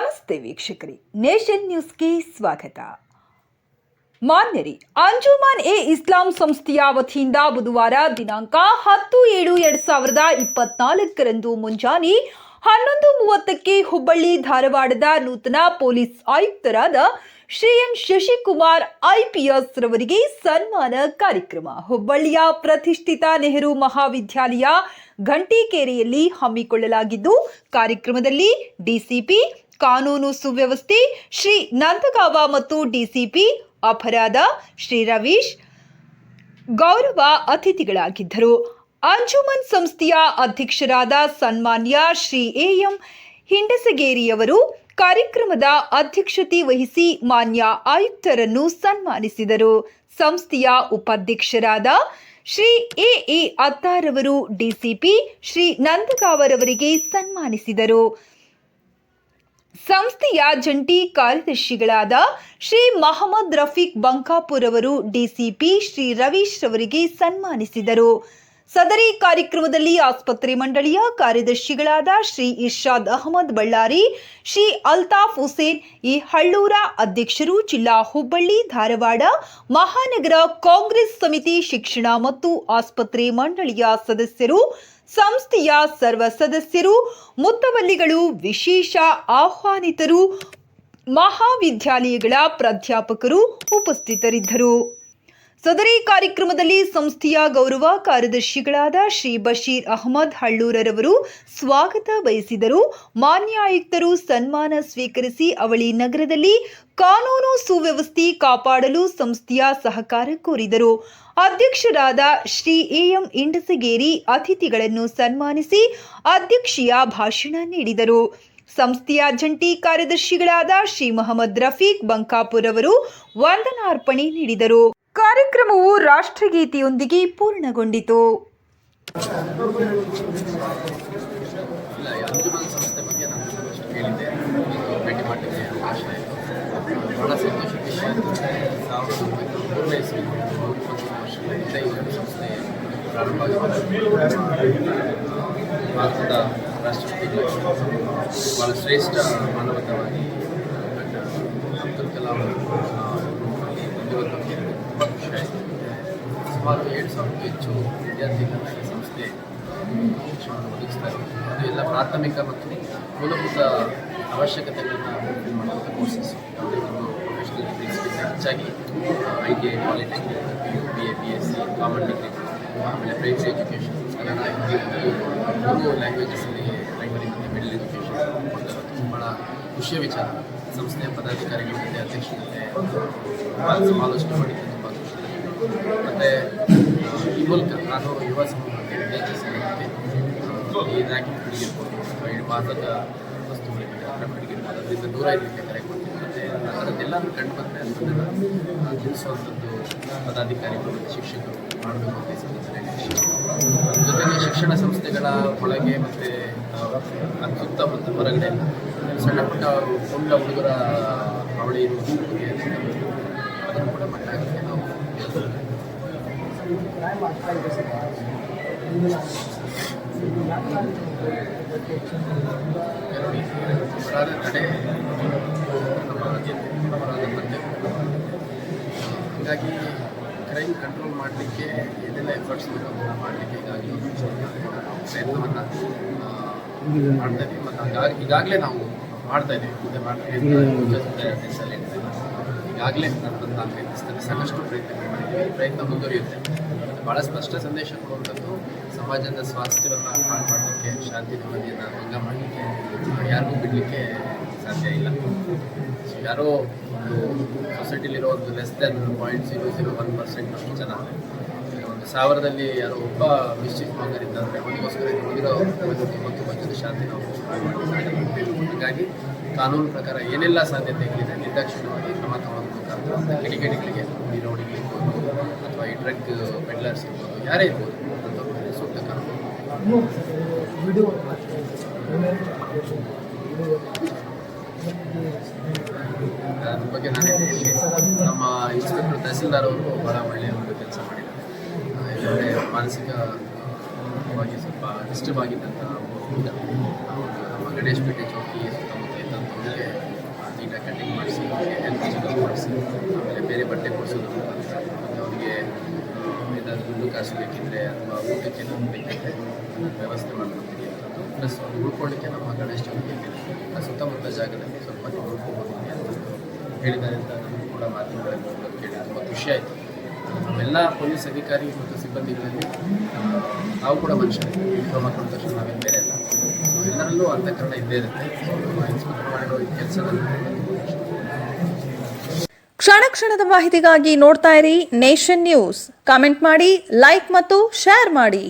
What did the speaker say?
ನಮಸ್ತೆ ವೀಕ್ಷಕರಿ. ನೇಷನ್ ನ್ಯೂಸ್ಗೆ ಸ್ವಾಗತ. ಮಾನ್ಯರಿ, ಅಂಜುಮಾನ್ ಎ ಇಸ್ಲಾಂ ಸಂಸ್ಥೆಯ ವತಿಯಿಂದ ಬುಧವಾರ ದಿನಾಂಕ ಹತ್ತು ಏಳು ಎರಡ್ ಸಾವಿರದ ಇಪ್ಪತ್ನಾಲ್ಕರಂದು ಮುಂಜಾನೆ ಹನ್ನೊಂದು ಮೂವತ್ತಕ್ಕೆ ಹುಬ್ಬಳ್ಳಿ ಧಾರವಾಡದ ನೂತನ ಪೊಲೀಸ್ ಆಯುಕ್ತರಾದ ಶ್ರೀ ಎನ್ ಶಶಿಕುಮಾರ್ ಐಪಿಎಸ್ ರವರಿಗೆ ಸನ್ಮಾನ ಕಾರ್ಯಕ್ರಮ. ಹುಬ್ಬಳ್ಳಿಯ ಪ್ರತಿಷ್ಠಿತ ನೆಹರು ಮಹಾವಿದ್ಯಾಲಯ ಘಂಟಿಕೇರಿಯಲ್ಲಿ ಹಮ್ಮಿಕೊಳ್ಳಲಾಗಿದ್ದು, ಕಾರ್ಯಕ್ರಮದಲ್ಲಿ ಡಿಸಿಪಿ ಕಾನೂನು ಸುವ್ಯವಸ್ಥೆ, ಶ್ರೀ ನಂದಗಾವ ಮತ್ತು ಡಿಸಿಪಿ ಅಪರಾಧ, ಶ್ರೀ ರವೀಶ್ ಗೌರವ ಅತಿಥಿಗಳಾಗಿದ್ದರು. ಅಂಜುಮನ್ ಸಂಸ್ಥೆಯ ಅಧ್ಯಕ್ಷರಾದ ಸನ್ಮಾನ್ಯ ಶ್ರೀ ಎಂ ಹಿಂಡಸಗೇರಿಯವರು ಕಾರ್ಯಕ್ರಮದ ಅಧ್ಯಕ್ಷತೆ ವಹಿಸಿ ಮಾನ್ಯ ಆಯುಕ್ತರನ್ನು ಸನ್ಮಾನಿಸಿದರು. ಸಂಸ್ಥೆಯ ಉಪಾಧ್ಯಕ್ಷರಾದ ಶ್ರೀ ಎ ಎ ಅತ್ತಾರವರು, ಡಿಸಿಪಿ ಶ್ರೀ ನಂದಗಾವರವರಿಗೆ ಸನ್ಮಾನಿಸಿದರು. ಸಂಸ್ಥೆಯ ಜಂಟಿ ಕಾರ್ಯದರ್ಶಿಗಳಾದ ಶ್ರೀ ಮಹಮ್ಮದ್ ರಫೀಕ್ ಬಂಕಾಪುರ್ ಅವರು ಡಿಸಿಪಿ ಶ್ರೀ ರವೀಶ್ ಅವರಿಗೆ ಸನ್ಮಾನಿಸಿದರು. ಸದರಿ ಕಾರ್ಯಕ್ರಮದಲ್ಲಿ ಆಸ್ಪತ್ರೆ ಮಂಡಳಿಯ ಕಾರ್ಯದರ್ಶಿಗಳಾದ ಶ್ರೀ ಇರ್ಷಾದ್ ಅಹಮದ್ ಬಳ್ಳಾರಿ, ಶ್ರೀ ಅಲ್ತಾಫ್ ಹುಸೇನ್, ಈ ಹಳ್ಳೂರ ಅಧ್ಯಕ್ಷರು ಜಿಲ್ಲಾ ಹುಬ್ಬಳ್ಳಿ, ಧಾರವಾಡ, ಮಹಾನಗರ ಕಾಂಗ್ರೆಸ್ ಸಮಿತಿ ಶಿಕ್ಷಣ ಮತ್ತು ಆಸ್ಪತ್ರೆ ಮಂಡಳಿಯ ಸದಸ್ಯರು ಸಂಸ್ಥೆಯ ಸರ್ವ ಸದಸ್ಯರು, ಮುತ್ತವಲ್ಲಿಗಳು, ವಿಶೇಷ ಆಹ್ವಾನಿತರು, ಮಹಾವಿದ್ಯಾಲಯಗಳ ಪ್ರಾಧ್ಯಾಪಕರು ಉಪಸ್ಥಿತರಿದ್ದರು. ಸದರಿ ಕಾರ್ಯಕ್ರಮದಲ್ಲಿ ಸಂಸ್ಥೆಯ ಗೌರವ ಕಾರ್ಯದರ್ಶಿಗಳಾದ ಶ್ರೀ ಬಶೀರ್ ಅಹಮದ್ ಹಳ್ಳೂರರವರು ಸ್ವಾಗತ ಬಯಸಿದರು ಮಾನ್ಯ ಆಯುಕ್ತರು ಸನ್ಮಾನ ಸ್ವೀಕರಿಸಿ ಅವಳಿ ನಗರದಲ್ಲಿ ಕಾನೂನು ಸುವ್ಯವಸ್ಥೆ ಕಾಪಾಡಲು ಸಂಸ್ಥೆಯ ಸಹಕಾರ ಕೋರಿದರು. ಅಧ್ಯಕ್ಷರಾದ ಶ್ರೀ ಎಎಂ ಇಂಡಸಗೇರಿ ಅತಿಥಿಗಳನ್ನು ಸನ್ಮಾನಿಸಿ ಅಧ್ಯಕ್ಷೀಯ ಭಾಷಣ ನೀಡಿದರು. ಸಂಸ್ಥೆಯ ಜಂಟಿ ಕಾರ್ಯದರ್ಶಿಗಳಾದ ಶ್ರೀ ಮೊಹಮ್ಮದ್ ರಫೀಕ್ ಬಂಕಾಪುರ್ ಅವರು ವಂದನಾರ್ಪಣೆ ನೀಡಿದರು. ಕಾರ್ಯಕ್ರಮವು ರಾಷ್ಟ್ರಗೀತೆಯೊಂದಿಗೆ ಪೂರ್ಣಗೊಂಡಿತು. ಒಂದು ಸಂಸ್ಥೆ ಭಾರತದ ರಾಷ್ಟ್ರಪತಿಗಳು ಭಾಳ ಶ್ರೇಷ್ಠ ಮಾನವತಾವಾದಿ ಡಾಕ್ಟರ್ ಅಬ್ದುಲ್ ಕಲಾಂ ತುಂಬ ಖುಷಿ ಆಯಿತು ಸುಮಾರು ಏಳು ಸಾವಿರಕ್ಕೂ ಹೆಚ್ಚು ವಿದ್ಯಾರ್ಥಿಗಳನ್ನ ಈ ಸಂಸ್ಥೆ ಶಿಕ್ಷಣವನ್ನು ಒದಗಿಸ್ತಾ ಇದೆ ಅದು ಎಲ್ಲ ಪ್ರಾಥಮಿಕ ಮತ್ತು ಮೂಲಭೂತ ಅವಶ್ಯಕತೆಗಳನ್ನು ಫುಲ್ಫಿಲ್ ಮಾಡುವಂಥ ಕೋರ್ಸಸ್ ಯಾವುದೇ ಒಂದು ಪ್ರೊಫೆಷನಲ್ ಹೆಚ್ಚಾಗಿ I T I polytechnic P U B A B S C common degree ಆಮೇಲೆ ಪ್ರೈಮರಿ ಎಜುಕೇಷನ್ ಕನ್ನಡ ಹಿಂದಿ ಈ ಮೂರು ಲ್ಯಾಂಗ್ವೇಜಸಲ್ಲಿ ಪ್ರೈಮರಿ ಮತ್ತು ಮಿಡಲ್ ಎಜುಕೇಷನ್ ಭಾಳ ಖುಷಿಯ ವಿಚಾರ ಸಂಸ್ಥೆಯ ಪದಾಧಿಕಾರಿಗಳ ಜೊತೆ ಅಧ್ಯಕ್ಷರ ಜೊತೆ ಭಾಳ ಸಮಾಲೋಚನೆ ಮಾಡಿದ್ದು ತುಂಬ ಖುಷಿ ಮತ್ತು ಈ ಮೂಲಕ ನಾನು ಯುವ ಸಮೂಹಕ್ಕೆ ವಿದ್ಯಾರ್ಥಿ ಸಂಘಕ್ಕೆ ಆ, ಈ ರ್ಯಾಂಕಿಂಗ್ ಹಿಡಿಗಿರ್ಬೋದು ಅಥವಾ ಈ ಮಾದಕ ವಸ್ತುಗಳಿಗೆ ಹಿಡಿಗಿರ್ಬೋದು ಅದರಿಂದ ದೂರ ಇರಲಿಕ್ಕೆ ಕರೆ ಅದರದ್ದೆಲ್ಲರೂ ಕಂಡು ಬಂದರೆ ಅದನ್ನೆಲ್ಲ ತಿಳಿಸುವಂಥದ್ದು ಪದಾಧಿಕಾರಿಗಳು, ಶಿಕ್ಷಕರು ಮಾಡಬೇಕು ಅಂತ ಜೊತೆಗೆ ಶಿಕ್ಷಣ ಸಂಸ್ಥೆಗಳ ಒಳಗೆ ಮತ್ತು ಅತ್ಯುತ್ತ ಮತ್ತು ಹೊರಗಡೆ ಸಣ್ಣ ಪುಟ್ಟ ಪುಂಡ ಹುಡುಗರ ಅವಳಿ ಇರುವುದು ಅದನ್ನು ಕೂಡ ಮಟ್ಟಾಗುತ್ತೆ ನಾವು ತಡೆ ಅಪರಾಧ ಪತ್ತೆ ಹಾಗಾಗಿ ಕ್ರೈಮ್ ಕಂಟ್ರೋಲ್ ಮಾಡಲಿಕ್ಕೆ ಏನೆಲ್ಲ ಎಫರ್ಟ್ಸ್ ಬೇಕೋ ಮಾಡಲಿಕ್ಕೆ ಹೀಗಾಗಿ ಪ್ರಯತ್ನವನ್ನು ಮಾಡ್ತಾ ಇದ್ದೀವಿ. ಮತ್ತು ಹಾಗಾಗಿ ಈಗಾಗಲೇ ನಾವು ಮಾಡ್ತಾ ಇದ್ದೀವಿ. ಮುಂದೆ ಮಾಡ್ತೀವಿ ಈಗಾಗಲೇ ದೇಶದಲ್ಲಿ ಈಗಾಗಲೇ ನಾನು ಪ್ರಯತ್ನಿಸ್ತೇನೆ ಸಾಕಷ್ಟು ಪ್ರಯತ್ನ ಮಾಡಿದ್ದೀವಿ. ಪ್ರಯತ್ನ ಮುಂದುವರಿಯುತ್ತೆ. ಮತ್ತು ಭಾಳ ಸ್ಪಷ್ಟ ಸಂದೇಶ ಕೊಡುವಂಥದ್ದು ಸಮಾಜದ ಸ್ವಾಸ್ಥ್ಯವನ್ನು ಹಾಳು ಮಾಡಲಿಕ್ಕೆ ಶಾಂತಿ ನೆಮ್ಮದಿಯನ್ನು ಭಂಗ ಮಾಡಲಿಕ್ಕೆ ಯಾರಿಗೂ ಬಿಡಲಿಕ್ಕೆ ಸಾಧ್ಯ ಇಲ್ಲ. ಯಾರೋ ಒಂದು ಸೊಸೈಟಿಲಿರೋ ಒಂದು less than point zero zero one percent ಅಷ್ಟು ಜನ. ಒಂದು ಸಾವಿರದಲ್ಲಿ ಯಾರೋ ಒಬ್ಬ ಮಿಶ್ಚಿಫ್ ಮಂಗರ್ ಇದ್ದಾರೆ ಅವನಿಗೋಸ್ಕರ ಉಳಿದಿರೋ ತೊಂಬತ್ತು ಜನ ಶಾಂತಿ ನಾವು ಹಾಗಾಗಿ ಕಾನೂನು ಪ್ರಕಾರ ಏನೆಲ್ಲ ಸಾಧ್ಯತೆಗಳಿದೆ, ನಿರ್ದಾಕ್ಷಿಣ್ಯವಾಗಿ ಕ್ರಮ ತಗೊಳ್ಳೋದ್ರ ಮುಖಾಂತರ ಕಿಡಿಗೇಡಿಗಳಿಗೆ ಇರ್ಬೋದು ಅಥವಾ ಈ ಡ್ರಗ್ ಪೆಡ್ಲರ್ಸ್ ಇರ್ಬೋದು, ಯಾರೇ ಇರ್ಬೋದು ಅಂತ ಸೂಕ್ತ ಕಾನೂನು. ಅದ್ರ ಬಗ್ಗೆ ನಾನೇ ಹೇಳಿ ನಮ್ಮ ಇನ್ಸ್ಪೆಕ್ಟರ್ ತಹಸೀಲ್ದಾರ್ ಅವರು ಬಹಳ ಒಳ್ಳೆಯ ಒಂದು ಕೆಲಸ ಮಾಡಿದ್ದಾರೆ. ಎಲ್ಲರೇ ಮಾನಸಿಕವಾಗಿ ಸ್ವಲ್ಪ ಡಿಸ್ಟರ್ಬ್ ಆಗಿದ್ದಂಥ ನಮ್ಮ ಗಣೇಶ್ ಪೇಟೆ ಚೌಕಿ ಸುತ್ತಮುತ್ತ ನೀಟಾಗಿ ಕಟಿಂಗ್ ಮಾಡಿಸಿ ಹೆಲ್ತ್ ಚೆಕಪ್ ಮಾಡಿಸಿ, ಆಮೇಲೆ ಬೇರೆ ಬಟ್ಟೆ ಕೊಡಿಸೋದು. ಅವರಿಗೆ ಏನಾದರೂ ದುಡ್ಡು ಕಾಸು ಬೇಕಿದ್ರೆ ಅಥವಾ ಊಟಕ್ಕೆ ಏನಾದರೂ ಬೇಕಿದ್ರೆ ಪ್ಲಸ್ ಉಳ್ಕೊಳ್ಳಿಕ್ಕೆ ನಮ್ಮ ಗಣೇಶ ಚೌಕಿಯಲ್ಲಿ ಸುತ್ತಮುತ್ತ ಜಾಗದಲ್ಲಿ ಸ್ವಲ್ಪ ನೀವು ಉಳ್ಕೊಬೋದು ಅಂತ ಹೇಳಿದ್ದಾರೆ ಅಂತ ನಮಗೂ ಕೂಡ ಮಾಧ್ಯಮಗಳಲ್ಲಿ ಕೇಳಿ ತುಂಬ ಖುಷಿ ಆಯಿತು. ನಾವೆಲ್ಲ ಪೊಲೀಸ್ ಅಧಿಕಾರಿ ಮತ್ತು ಸಿಬ್ಬಂದಿಗಳಲ್ಲಿ ನಾವು ಕೂಡ ಮನುಷ್ಯರೇ ಡಿಪ್ಲೊಮಾ ಕೊಟ್ಟ ತಕ್ಷಣ ನಾವೇನು ಬೇರೆ ಇಲ್ಲ. ಸೊ ಎಲ್ಲರಲ್ಲೂ ಅಂತಃಕರಣ ಇದ್ದೇ ಇರುತ್ತೆ. ಸೊ ಇನ್ಸ್ಪೆಕ್ಟರ್ ಮಾಡಿರೋ ಈ ಕೆಲಸದಲ್ಲಿ ಕ್ಷಣ ಕ್ಷಣದ ಮಾಹಿತಿಗಾಗಿ ನೋಡ್ತಾ ಇರಿ ನೇಷನ್ ನ್ಯೂಸ್. ಕಾಮೆಂಟ್ ಮಾಡಿ, ಲೈಕ್ ಮತ್ತು ಶೇರ್ ಮಾಡಿ.